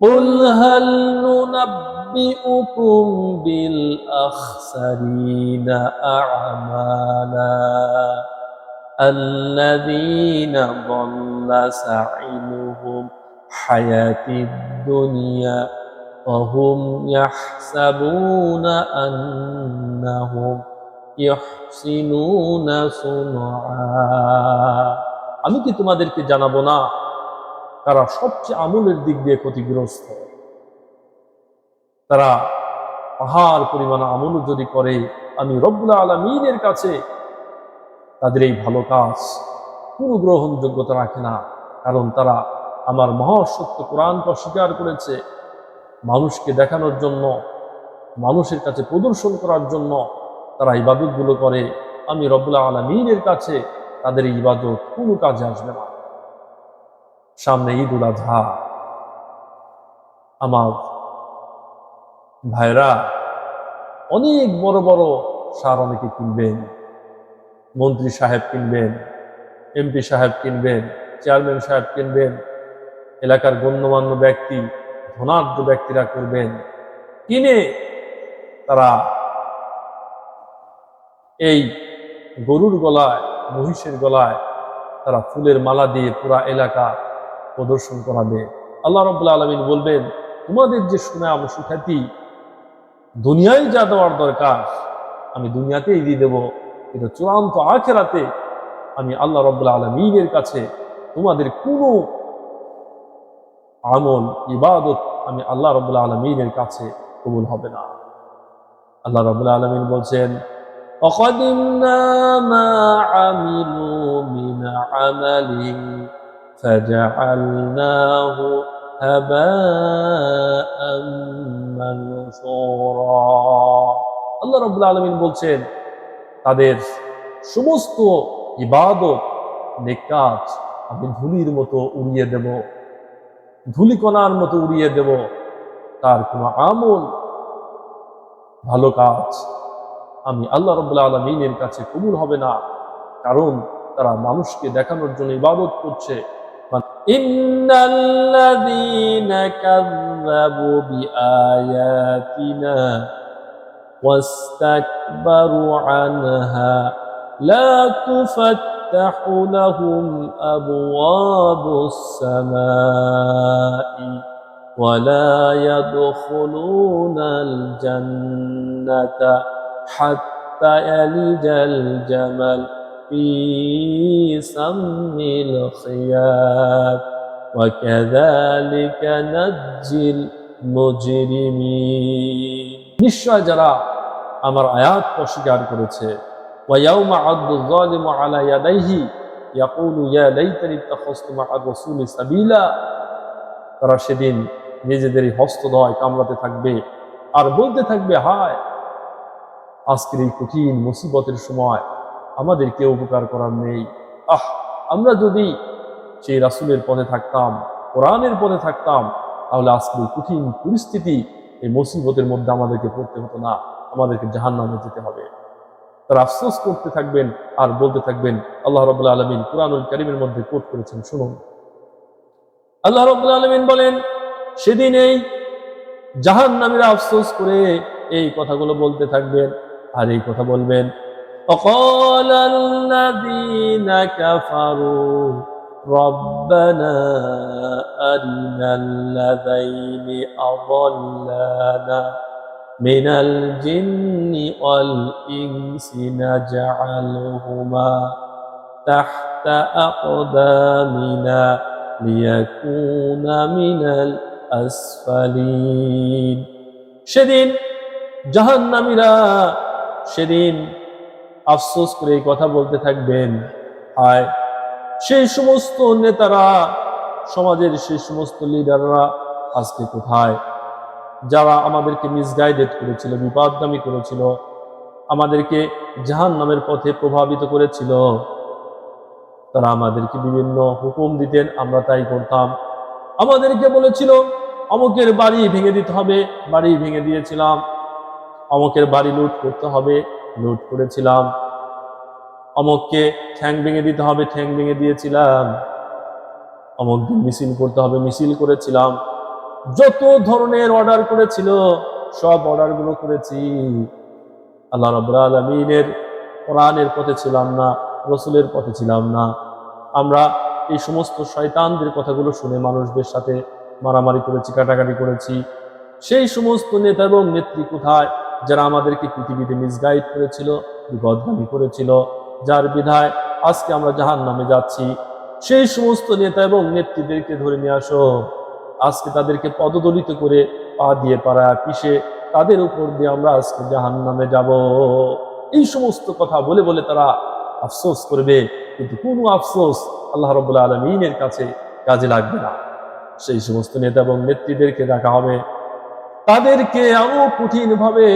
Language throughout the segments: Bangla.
قل هل ننبئكم بالأخسرين أعمالا الذين ضل سعيهم حياة الدنيا وهم يحسبون أنهم يحسنون صنعا আমি কি তোমাদেরকে জানাবো না তারা সবচেয়ে আমলের দিক দিয়ে ক্ষতিগ্রস্ত। তারা পাহাড় পরিমাণ আমল যদি করে, আমি রব্বুল আলমিনের কাছে তাদের এই ভালো কাজ, কোনো গ্রহণযোগ্যতা রাখে না। কারণ তারা আমার মহাসত্য কোরআনকে অস্বীকার করেছে। মানুষকে দেখানোর জন্য, মানুষের কাছে প্রদর্শন করার জন্য তারা ইবাদতগুলো করে। আমি রব্বুল্লাহ আলমিনের কাছে তাদের ইবাদত কোনো কাজে আসবে না। সামনে ঈদ উল আজহা আমার ভাইরা অনেক বড় বড় সার অনেকে কিনবেন, মন্ত্রী সাহেব কিনবেন, এমপি সাহেব কিনবেন, চেয়ারম্যান সাহেব কিনবেন, এলাকার গণ্যমান্য ব্যক্তি, ধনাঢ্য ব্যক্তিরা করবেন, কিনে তারা এই গরুর গলায়, মহিষের গলায় তারা ফুলের মালা দিয়ে পুরা এলাকা প্রদর্শন করাবে। আল্লাহ রব্লা আলমিন বলবেন, তোমাদের যে সুনাম সুখ্যাতি, দুনিয়ায় যা দেওয়ার দরকার, আমি দুনিয়াতেই দিয়ে দেব। কিন্তু চূড়ান্ত আখেরাতে আমি আল্লাহ রব্লা আলমিনের কাছে তোমাদের কোনো আমল, ইবাদত আমি আল্লাহ রব্লা আলমিনের কাছে কবুল হবে না। আল্লাহ রব্লা আলমিন বলছেন, অকদিমনা فجعلناه هباء منثورا আল্লাহ রাব্বুল আলামিন বলছেন তাদের সমস্ত ইবাদত নেকাজ আমি ধুলির মতো উড়িয়ে দেব ধুলিকণার মতো উড়িয়ে দেব তার কোনো আমল ভালো কাজ আমি আল্লাহ রব্বুল্লা আলমিনের কাছে কবুল হবে না কারণ তারা মানুষকে দেখানোর জন্য ইবাদত করছে إن الذين كذبوا بآياتنا واستكبروا عنها لا تفتح لهم أبواب السماء ولا يدخلون الجنة حتى يلج الجمل في سم الخياط وكذلك نجزي المجرمين নিশ্চয় যারা আমার আয়াত অস্বীকার করেছে ويوم عض الظالم على يديه يقول يا ليتني اتخذت مع الرسول سبيلا তারা সেদিন নিজেদেরই হস্তদয় কামড়াতে থাকবে আর বলতে থাকবে হায় আজকের এই কঠিন মুসিবতের সময় আমাদের কেউ উপকার করার নেই। আহ, আমরা যদি সেই রাসুলের পথে থাকতাম, কোরআনের পথে থাকতাম, তাহলে আজকের এই কঠিন পরিস্থিতি, এই মুসিবতের মধ্যে আমাদেরকে পড়তে হতো না, আমাদেরকে জাহান নামে যেতে হবে। তারা আফসোস করতে থাকবেন আর বলতে থাকবেন, আল্লাহ রবুল্লা আলমিন কোরআনুল করিমের মধ্যে কোট করেছেন, শুনুন। আল্লাহ রবুল্লা আলমিন বলেন, সেদিন এই জাহান নামীরা আফসোস করে এই কথাগুলো বলতে থাকবেন আর এই কথা বলবেন। وقال الذين كفروا ربنا أرنا الذين أضلانا من الجن والإنس نجعلهما تحت أقدامنا ليكون من الأسفلين সেদিন জাহান্নামীরা সেদিন আফসোস করে এই কথা বলতে থাকবেন। হায় সেই সমস্ত নেতারা, সমাজের সেই সমস্ত লিডাররা আজকে কোথায়? যারা আমাদেরকে মিসগাইডেড করেছিল, বিপদগামী করেছিল, আমাদেরকে জাহান নামের পথে প্রভাবিত করেছিল, তারা আমাদেরকে বিভিন্ন হুকুম দিতেন, আমরা তাই করতাম। আমাদেরকে বলেছিল, অমুকের বাড়ি ভেঙে দিতে হবে। বাড়ি ভেঙে দিয়েছিলাম। অমুকের বাড়ি লুট করতে হবে। লুট করেছিলাম। অমককে ঠ্যাং ভেঙে দিতে হবে, ঠ্যাং ভেঙে দিয়েছিলাম। অমক দিন মিছিল করতে হবে, মিছিল করেছিলাম। যত ধরনের অর্ডার করেছিল, সব অর্ডারগুলো করেছি। আল্লাহ রাব্বুল আলমিনের কোরআনের পথে ছিলাম না, রসুলের পথে ছিলাম না। আমরা এই সমস্ত শয়তানদের কথাগুলো শুনে মানুষদের সাথে মারামারি করেছি, কাটাকাটি করেছি। সেই সমস্ত নেতা এবং নেত্রী কোথায়? যারা আমাদেরকে পৃথিবীতে মিসগাইড করেছিল বিপদগামী করেছিল, যার বিধায় আজকে আমরা জাহান নামে যাচ্ছি, সেই সমস্ত নেতা এবং নেত্রীদেরকে ধরে নিয়ে আসো। আজকে তাদেরকে পদদলিত করে পা দিয়ে পাড়া পিষে তাদের উপর দিয়ে আমরা আজকে জাহান নামে যাব। এই সমস্ত কথা বলে বলে তারা আফসোস করবে, কিন্তু কোনো আফসোস আল্লাহ রবুল্লা আলমিনের কাছে কাজে লাগবে না। সেই সমস্ত নেতা এবং নেত্রীদেরকে ডাকা হবে। তাদেরকে আরও কঠিন ভাবে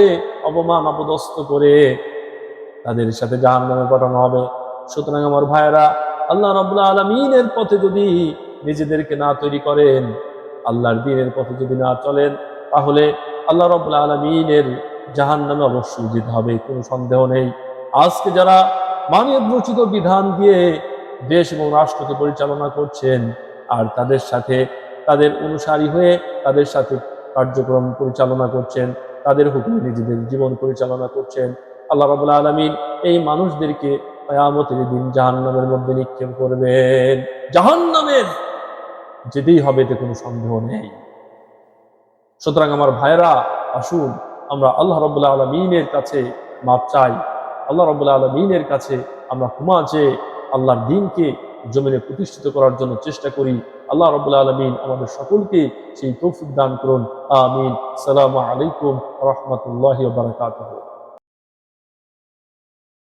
অপমান অপদস্থ করে তাদের সাথে জাহান নামে পাঠানো হবে। সুতরাং আমার ভাইয়েরা, আল্লাহ রবুল্লা আলমিনের পথে যদি নিজেদেরকে না তৈরি করেন, আল্লাহর দিনের পথে যদি না চলেন, তাহলে আল্লাহ রবুল্লা আলমিনের জাহান নামে অবশ্যই যেতে হবে, কোনো সন্দেহ নেই। আজকে যারা মানব রচিত বিধান দিয়ে দেশ এবং রাষ্ট্রকে পরিচালনা করছেন, আর তাদের সাথে, তাদের অনুসারী হয়ে তাদের সাথে কার্যক্রম পরিচালনা করছেন, তাদের হুকুমে নিজেদের জীবন পরিচালনা করছেন। আল্লাহ রাবুল্লাহ আলমিন এই মানুষদেরকে কয়ামতের দিন জাহান্নামের মধ্যে নিক্ষেপ করবেন। জাহান্নামের যেতেই হবে এতে কোনো সন্দেহ নেই। সুতরাং আমার ভাইরা আসুন আমরা আল্লাহ রবুল্লাহ আলমিনের কাছে মাপ চাই। আল্লাহ রবুল্লাহ আলমিনের কাছে আমরা ক্ষমা চেয়ে আল্লাহর দিনকে জমিনে প্রতিষ্ঠিত করার জন্য চেষ্টা করি। আল্লাহ রবুল্লা আলমিন আমাদের সকলকে সেই তৌফিক দান করুন। আমিন। সালামু আলাইকুম রহমতুল্লাহ বারকাত